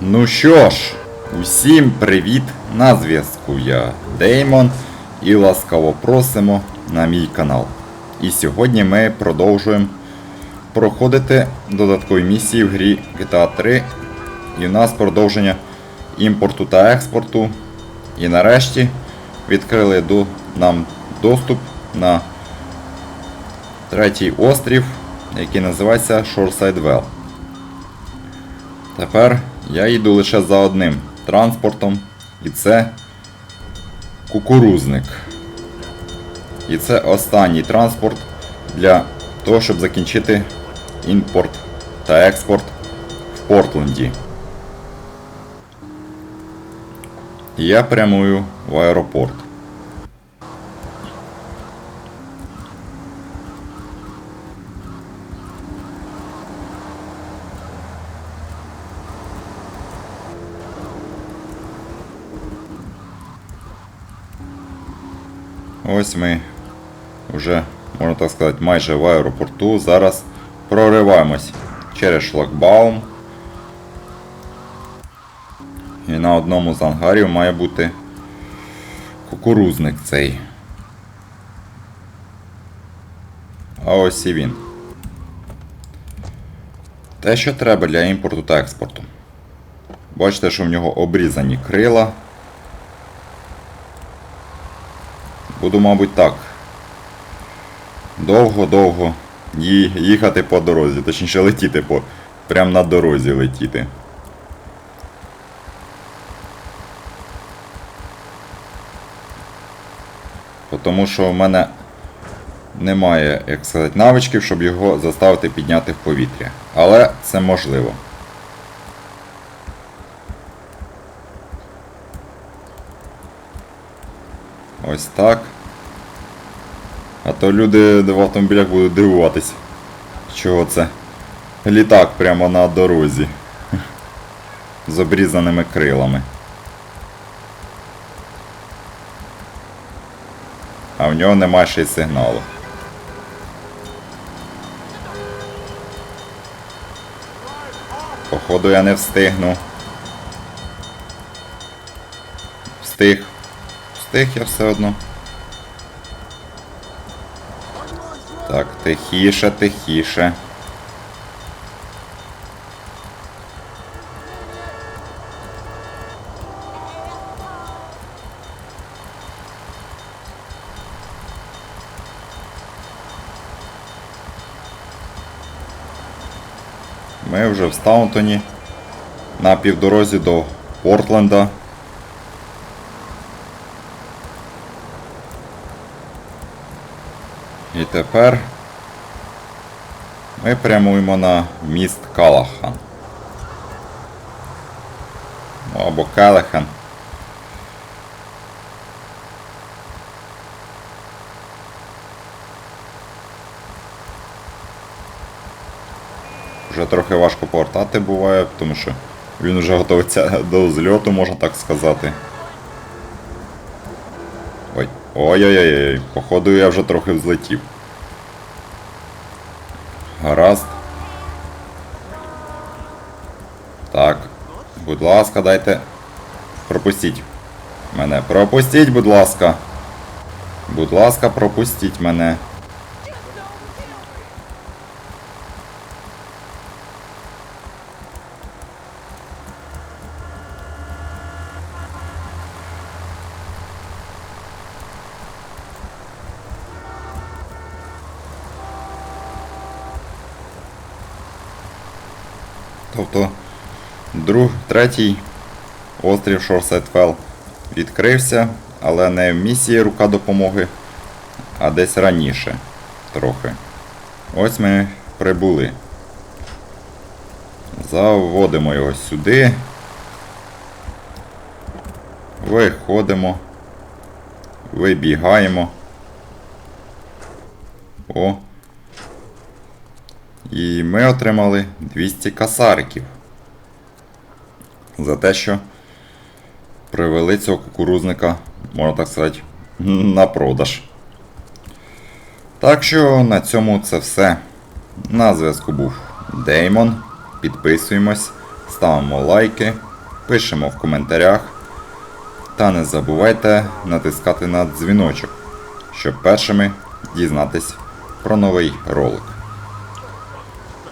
Ну що ж, усім привіт! На зв'язку я Деймон і ласкаво просимо на мій канал. І сьогодні ми продовжуємо проходити додаткові місії в грі GTA 3. І в нас продовження імпорту та експорту. І нарешті відкрили до, нам доступ на третій острів, який називається Shoreside Well. Тепер я йду лише за одним транспортом, і це кукурузник. І це останній транспорт для того, щоб закінчити імпорт та експорт в Портленді. І Я прямую в аеропорт. Ось ми вже, можна так сказати, майже в аеропорту. Зараз прориваємось через шлагбаум. І на одному з ангарів має бути кукурузник цей. А ось і він. Те, що треба для імпорту та експорту. Бачите, що в нього обрізані крила. Буду, мабуть, так. Довго-довго їхати по дорозі, точніше летіти по. Прям на дорозі летіти. Тому що в мене немає, як сказати, навичків, щоб його заставити підняти в повітря. Але це можливо. Ось так. А то люди в автомобілях будуть дивуватись, чого це літак прямо на дорозі. З обрізаними крилами. А в нього немає ще й сигналу. Походу я не встигну. Встиг. Встиг я все одно. Так, тихіше, тихіше. Ми вже в Стаунтоні на півдорозі до Портленда. І тепер ми прямуємо на міст Калахан. Ну, або Келехан. Вже трохи важко повертати буває, тому що він вже готується до зльоту, можна так сказати. Ой. Ой-ой-ой, походу я вже трохи взлетів. Гаразд. Так. Будь ласка, дайте. Пропустіть мене. Пропустіть, будь ласка. Будь ласка, пропустіть мене. Тобто друг, третій острів Шорсетфел відкрився, але не в місії рука допомоги, а десь раніше трохи. Ось ми прибули. Заводимо його сюди. Виходимо. Вибігаємо. О, і ми отримали 200 касариків. За те, що привели цього кукурузника, можна так сказати, на продаж. Так що на цьому це все. На зв'язку був Деймон. Підписуємось, ставимо лайки. пишемо в коментарях. Та не забувайте натискати на дзвіночок, щоб першими дізнатись про новий ролик.